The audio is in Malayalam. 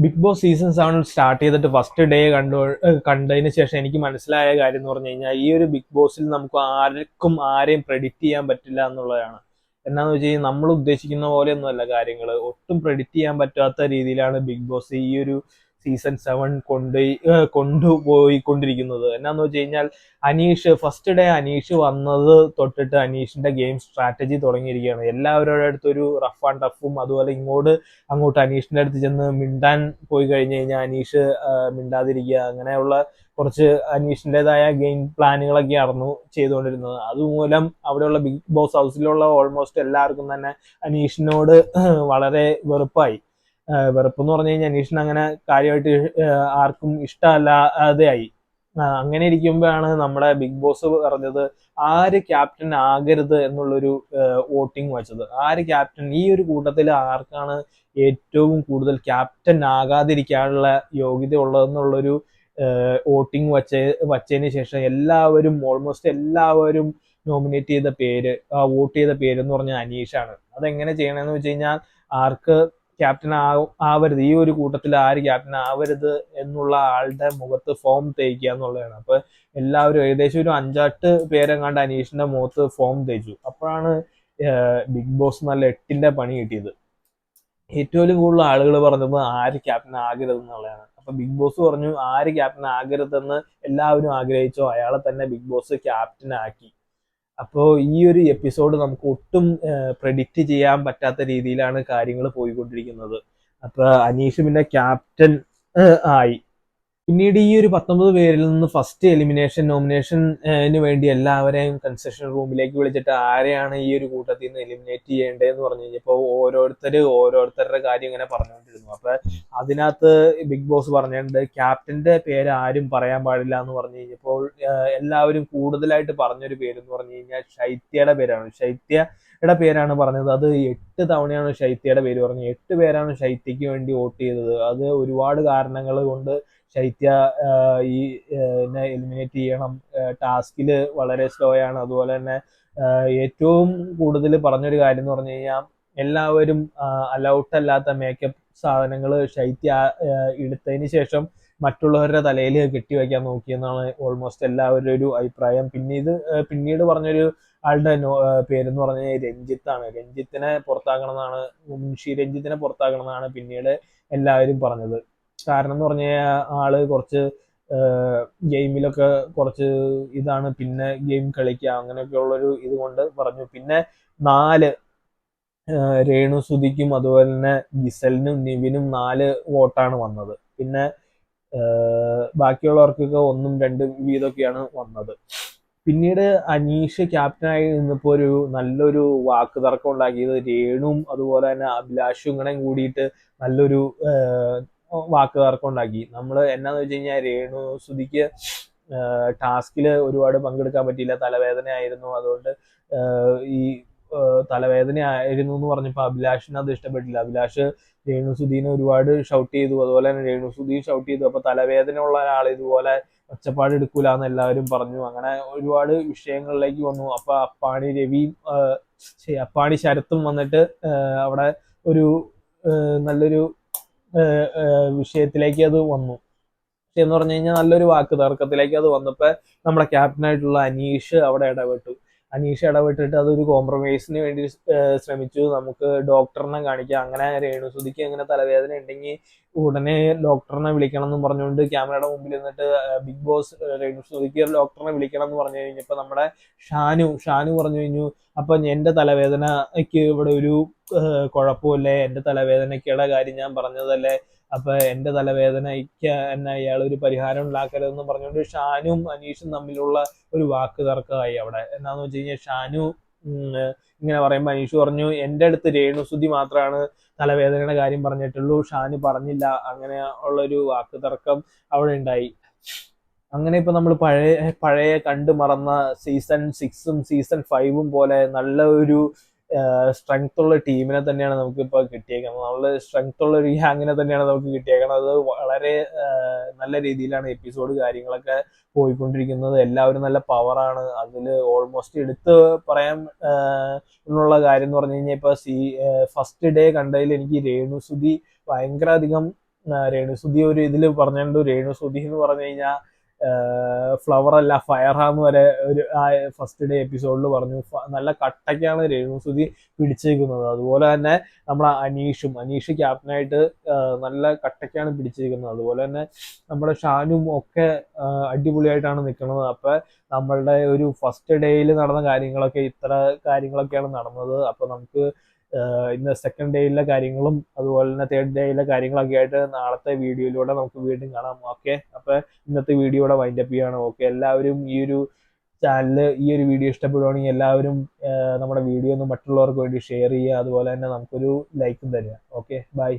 Big Boss season seven start ചെയ്തിട്ട് ഫസ്റ്റ് ഡേ കണ്ടു കണ്ടതിന് ശേഷം എനിക്ക് മനസ്സിലായ കാര്യം എന്ന് പറഞ്ഞു കഴിഞ്ഞാൽ ഈ ഒരു ബിഗ് ബോസിൽ നമുക്ക് ആർക്കും ആരെയും പ്രെഡിക്റ്റ് ചെയ്യാൻ പറ്റില്ല എന്നുള്ളതാണ്. എന്നാന്ന് വെച്ച് കഴിഞ്ഞാൽ നമ്മൾ ഉദ്ദേശിക്കുന്ന പോലെയൊന്നുമല്ല കാര്യങ്ങൾ ഒട്ടും പ്രെഡിക്റ്റ് ചെയ്യാൻ പറ്റാത്ത രീതിയിലാണ് ബിഗ് ബോസ് ഈ ഒരു സീസൺ സെവൻ കൊണ്ട് കൊണ്ടുപോയി കൊണ്ടിരിക്കുന്നത് എന്നാന്ന് വെച്ച് കഴിഞ്ഞാൽ അനീഷ് ഫസ്റ്റ് ഡേ അനീഷ് വന്നത് തൊട്ടിട്ട് അനീഷിന്റെ ഗെയിം സ്ട്രാറ്റജി തുടങ്ങിയിരിക്കുകയാണ്. എല്ലാവരുടെ അടുത്തൊരു റഫ് ആൻഡ് ടഫും അതുപോലെ ഇങ്ങോട്ട് അങ്ങോട്ട് അനീഷിന്റെ അടുത്ത് ചെന്ന് മിണ്ടാൻ പോയി കഴിഞ്ഞു കഴിഞ്ഞാൽ അനീഷ് മിണ്ടാതിരിക്കുക. അങ്ങനെയുള്ള കുറച്ച് അനീഷിന്റെതായ ഗെയിം പ്ലാനുകളൊക്കെ ആയിരുന്നു ചെയ്തുകൊണ്ടിരുന്നത്. അതുമൂലം അവിടെയുള്ള ബിഗ് ബോസ് ഹൗസിലുള്ള ഓൾമോസ്റ്റ് എല്ലാവർക്കും തന്നെ അനീഷിനോട് വളരെ വെറുപ്പായി. ആ, വെറുപ്പ് എന്ന് പറഞ്ഞു കഴിഞ്ഞാൽ അനീഷിന് അങ്ങനെ കാര്യമായിട്ട് ആർക്കും ഇഷ്ടമല്ലാതെ ആയി. അങ്ങനെ ഇരിക്കുമ്പോഴാണ് നമ്മുടെ ബിഗ് ബോസ് പറഞ്ഞത് ആര് ക്യാപ്റ്റൻ ആകരുത് എന്നുള്ളൊരു വോട്ടിംഗ് വെച്ചത്. ആര് ക്യാപ്റ്റൻ ഈ ഒരു കൂട്ടത്തിൽ ആർക്കാണ് ഏറ്റവും കൂടുതൽ ക്യാപ്റ്റൻ ആകാതിരിക്കാനുള്ള യോഗ്യത ഉള്ളതെന്നുള്ളൊരു വോട്ടിംഗ് വച്ച വച്ചതിന് ശേഷം എല്ലാവരും ഓൾമോസ്റ്റ് എല്ലാവരും നോമിനേറ്റ് ചെയ്ത പേര് വോട്ട് ചെയ്ത പേര് എന്ന് പറഞ്ഞാൽ അനീഷാണ്. അതെങ്ങനെ ചെയ്യണമെന്ന് വെച്ച് കഴിഞ്ഞാൽ ആർക്ക് ക്യാപ്റ്റൻ ആവരുത്. ഈ ഒരു കൂട്ടത്തിൽ ആര് ക്യാപ്റ്റൻ ആവരുത് എന്നുള്ള ആളുടെ മുഖത്ത് ഫോം തേക്കുക എന്നുള്ളതാണ്. അപ്പൊ എല്ലാവരും ഏകദേശം ഒരു പേരെ പേരെങ്ങാണ്ട് അനീഷിന്റെ മുഖത്ത് ഫോം തേച്ചു. അപ്പോഴാണ് ബിഗ് ബോസ് നല്ല എട്ടിന്റെ പണി കിട്ടിയത്. ഏറ്റവും കൂടുതൽ ആളുകൾ പറഞ്ഞത് ആര് ക്യാപ്റ്റൻ ആകരുത് എന്നുള്ളതാണ്. അപ്പൊ ബിഗ് ബോസ് പറഞ്ഞു ആര് ക്യാപ്റ്റൻ ആകരുതെന്ന് എല്ലാവരും ആഗ്രഹിച്ചോ. അയാളെ തന്നെ ബിഗ് ബോസ് ക്യാപ്റ്റൻ ആക്കി. അപ്പോൾ ഈ ഒരു എപ്പിസോഡ് നമുക്ക് ഒട്ടും പ്രെഡിക്റ്റ് ചെയ്യാൻ പറ്റാത്ത രീതിയിലാണ് കാര്യങ്ങൾ പോയിക്കൊണ്ടിരിക്കുന്നത്. അപ്പൊ അനീഷ് പിന്നെ ക്യാപ്റ്റൻ ആയി. പിന്നീട് ഈ ഒരു പത്തൊമ്പത് പേരിൽ നിന്ന് ഫസ്റ്റ് എലിമിനേഷൻ നോമിനേഷന് വേണ്ടി എല്ലാവരെയും കൺസെഷൻ റൂമിലേക്ക് വിളിച്ചിട്ട് ആരെയാണ് ഈ ഒരു കൂട്ടത്തിൽ നിന്ന് എലിമിനേറ്റ് ചെയ്യേണ്ടതെന്ന് പറഞ്ഞു കഴിഞ്ഞപ്പോൾ ഓരോരുത്തർ ഓരോരുത്തരുടെ കാര്യം ഇങ്ങനെ പറഞ്ഞുകൊണ്ടിരുന്നു. അപ്പൊ അതിനകത്ത് ബിഗ് ബോസ് പറഞ്ഞിട്ടുണ്ട് ക്യാപ്റ്റന്റെ പേര് ആരും പറയാൻ പാടില്ല എന്ന് പറഞ്ഞു കഴിഞ്ഞപ്പോൾ എല്ലാവരും കൂടുതലായിട്ട് പറഞ്ഞൊരു പേരെന്ന് പറഞ്ഞു കഴിഞ്ഞാൽ ശൈത്യയുടെ പേരാണ്. ശൈത്യയുടെ പേരാണ് പറഞ്ഞത്. അത് എട്ട് തവണയാണ് ശൈത്യയുടെ പേര് പറഞ്ഞത്. എട്ട് പേരാണ് ശൈത്യക്ക് വേണ്ടി വോട്ട് ചെയ്തത്. അത് ഒരുപാട് കാരണങ്ങൾ കൊണ്ട് ശൈത്യ ഈ എലിമിനേറ്റ് ചെയ്യണം. ടാസ്കിൽ വളരെ സ്ലോ ആണ്. അതുപോലെ തന്നെ ഏറ്റവും കൂടുതൽ പറഞ്ഞൊരു കാര്യം എന്ന് പറഞ്ഞു കഴിഞ്ഞാൽ എല്ലാവരും അലൗട്ട് അല്ലാത്ത മേക്കപ്പ് സാധനങ്ങൾ ശൈത്യ എടുത്തതിന് ശേഷം മറ്റുള്ളവരുടെ തലയിൽ കെട്ടിവെക്കാൻ നോക്കിയെന്നാണ് ഓൾമോസ്റ്റ് എല്ലാവരുടെ ഒരു അഭിപ്രായം. പിന്നീട് പിന്നീട് പറഞ്ഞൊരു ആളുടെ പേരെന്ന് പറഞ്ഞാൽ രഞ്ജിത്താണ് രഞ്ജിത്തിനെ പുറത്താക്കണം എന്നാണ് മുൻഷി രഞ്ജിത്തിനെ പുറത്താക്കണം എന്നാണ് പിന്നീട് എല്ലാവരും പറഞ്ഞത്. കാരണം എന്ന് പറഞ്ഞ ആൾ കുറച്ച് ഗെയിമിലൊക്കെ കുറച്ച് ഇതാണ്. പിന്നെ ഗെയിം കളിക്കുക അങ്ങനെയൊക്കെ ഉള്ളൊരു ഇത് കൊണ്ട് പറഞ്ഞു. പിന്നെ നാല് രേണു സുധിക്കും അതുപോലെ തന്നെ ഗിസലിനും നിവിനും നാല് വോട്ടാണ് വന്നത്. പിന്നെ ബാക്കിയുള്ളവർക്കൊക്കെ ഒന്നും രണ്ടും വീതമൊക്കെയാണ് വന്നത്. പിന്നീട് അനീഷ് ക്യാപ്റ്റനായി നിന്നപ്പോൾ ഒരു നല്ലൊരു വാക്ക് തർക്കം ഉണ്ടാക്കിയത് രേണുവും അതുപോലെ തന്നെ അഭിലാഷും ഇങ്ങനെ കൂടിയിട്ട് നല്ലൊരു ആഹ് വാക്ക് തർക്കം ഉണ്ടാക്കി നമ്മൾ എന്നാന്ന് വെച്ച് കഴിഞ്ഞാൽ രേണു സുധിക്ക് ടാസ്കിൽ ഒരുപാട് പങ്കെടുക്കാൻ പറ്റിയില്ല. തലവേദന ആയിരുന്നു അതുകൊണ്ട് ഈ തലവേദന ആയിരുന്നു എന്ന് പറഞ്ഞപ്പോൾ അഭിലാഷിന് അത് ഇഷ്ടപ്പെട്ടില്ല. അഭിലാഷ് രേണു സുധീനെ ഒരുപാട് ഷൗട്ട് ചെയ്തു. അതുപോലെ തന്നെ രേണു സുധീൻ ഷൗട്ട് ചെയ്തു. അപ്പൊ തലവേദന ഉള്ള ഒരാൾ ഇതുപോലെ ഒച്ചപ്പാട് എടുക്കൂല എന്ന് എല്ലാവരും പറഞ്ഞു. അങ്ങനെ ഒരുപാട് വിഷയങ്ങളിലേക്ക് വന്നു. അപ്പൊ അപ്പാണി രവിയും അപ്പാണി ശരത്തും വന്നിട്ട് അവിടെ ഒരു നല്ലൊരു വിഷയത്തിലേക്ക് അത് വന്നു. പക്ഷെ എന്ന് പറഞ്ഞു കഴിഞ്ഞാൽ നല്ലൊരു വാക്ക് തർക്കത്തിലേക്ക് അത് വന്നപ്പോ നമ്മുടെ ക്യാപ്റ്റനായിട്ടുള്ള അനീഷ് അവിടെ ഇടപെട്ടു. അനീഷ് ഇടപെട്ടിട്ട് അതൊരു കോംപ്രമൈസിന് വേണ്ടി ശ്രമിച്ചു. നമുക്ക് ഡോക്ടറിനെ കാണിക്കാം. അങ്ങനെ രേണുസുതിക്ക് അങ്ങനെ തലവേദന ഉണ്ടെങ്കിൽ ഉടനെ ഡോക്ടറിനെ വിളിക്കണം എന്ന് പറഞ്ഞുകൊണ്ട് ക്യാമറയുടെ മുമ്പിൽ നിന്നിട്ട് ബിഗ് ബോസ് രേണുസുതിക്ക് ഡോക്ടറിനെ വിളിക്കണം എന്ന് പറഞ്ഞു കഴിഞ്ഞപ്പോൾ നമ്മുടെ ഷാനു ഷാനു പറഞ്ഞു കഴിഞ്ഞു അപ്പൊ എന്റെ തലവേദനയ്ക്ക് ഇവിടെ ഒരു കുഴപ്പമില്ലേ? എന്റെ തലവേദനയ്ക്കുള്ള കാര്യം ഞാൻ പറഞ്ഞതല്ലേ? അപ്പൊ എന്റെ തലവേദനയ്ക്ക് എന്നെ ഇയാൾ ഒരു പരിഹാരം ഉണ്ടാക്കരുതെന്ന് പറഞ്ഞുകൊണ്ട് ഷാനും അനീഷും തമ്മിലുള്ള ഒരു വാക്ക് തർക്കമായി അവിടെ. എന്താന്ന് വെച്ച് കഴിഞ്ഞാൽ ഷാനു ഇങ്ങനെ പറയുമ്പോൾ അനീഷ് പറഞ്ഞു എന്റെ അടുത്ത് രേണുസുതി മാത്രമാണ് തലവേദനയുടെ കാര്യം പറഞ്ഞിട്ടുള്ളൂ. ഷാനു പറഞ്ഞില്ല. അങ്ങനെ ഉള്ളൊരു വാക്ക് തർക്കം അവിടെ ഉണ്ടായി. അങ്ങനെ ഇപ്പൊ നമ്മൾ പഴയ പഴയ കണ്ടു മറന്ന സീസൺ സിക്സും സീസൺ ഫൈവും പോലെ നല്ല ഒരു സ്ട്രെങ്ത് ഉള്ള ടീമിനെ തന്നെയാണ് നമുക്ക് ഇപ്പൊ കിട്ടിയേക്കുന്നത്. നല്ല സ്ട്രെങ്ത് ഉള്ള ഒരു ഹാങ്ങിനെ തന്നെയാണ് നമുക്ക് കിട്ടിയേക്കുന്നത്. അത് വളരെ നല്ല രീതിയിലാണ് എപ്പിസോഡ് കാര്യങ്ങളൊക്കെ പോയിക്കൊണ്ടിരിക്കുന്നത്. എല്ലാവരും നല്ല പവറാണ് അതിൽ ഓൾമോസ്റ്റ് എടുത്ത് പറയാൻ ഉള്ള കാര്യം എന്ന് പറഞ്ഞു കഴിഞ്ഞാൽ ഇപ്പൊ സി ഫസ്റ്റ് ഡേ കണ്ടതിൽ എനിക്ക് രേണുസുതി ഭയങ്കര അധികം രേണുസുതി ഒരു ഇതിൽ പറഞ്ഞിട്ടുണ്ട്. രേണുസുതി എന്ന് പറഞ്ഞു കഴിഞ്ഞാൽ ഫ്ലവർ അല്ല ഫയർ ഫയറാന്ന് വരെ ഒരു ഫസ്റ്റ് ഡേ എപ്പിസോഡിൽ പറഞ്ഞു നല്ല കട്ടയ്ക്കാണ് രേണുസുതി പിടിച്ചേക്കുന്നത്. അതുപോലെ തന്നെ നമ്മുടെ അനീഷും അനീഷ് ക്യാപ്റ്റനായിട്ട് നല്ല കട്ടയ്ക്കാണ് പിടിച്ചേക്കുന്നത്. അതുപോലെ തന്നെ നമ്മുടെ ഷാനും ഒക്കെ അടിപൊളിയായിട്ടാണ് നിൽക്കുന്നത്. അപ്പൊ നമ്മളുടെ ഒരു ഫസ്റ്റ് ഡേയിൽ നടന്ന കാര്യങ്ങളൊക്കെ ഇത്ര കാര്യങ്ങളൊക്കെയാണ് നടന്നത്. അപ്പൊ നമുക്ക് ഇന്ന് സെക്കൻഡ് ഡേയിലെ കാര്യങ്ങളും അതുപോലെ തന്നെ തേർഡ് ഡേയിലെ കാര്യങ്ങളൊക്കെ ആയിട്ട് നാളത്തെ വീഡിയോയിലൂടെ നമുക്ക് വീണ്ടും കാണാം. ഓക്കെ അപ്പൊ ഇന്നത്തെ വീഡിയോ ഇവിടെ വൈൻഡപ്പ് ചെയ്യാണ്. ഓക്കെ എല്ലാവരും ഈ ഒരു ചാനൽ ഈ ഒരു വീഡിയോ ഇഷ്ടപ്പെടുവാണെങ്കിൽ എല്ലാവരും നമ്മുടെ വീഡിയോ ഒന്ന് മറ്റുള്ളവർക്ക് വേണ്ടി ഷെയർ ചെയ്യുക. അതുപോലെ തന്നെ നമുക്കൊരു ലൈക്കും തരിക. Okay bye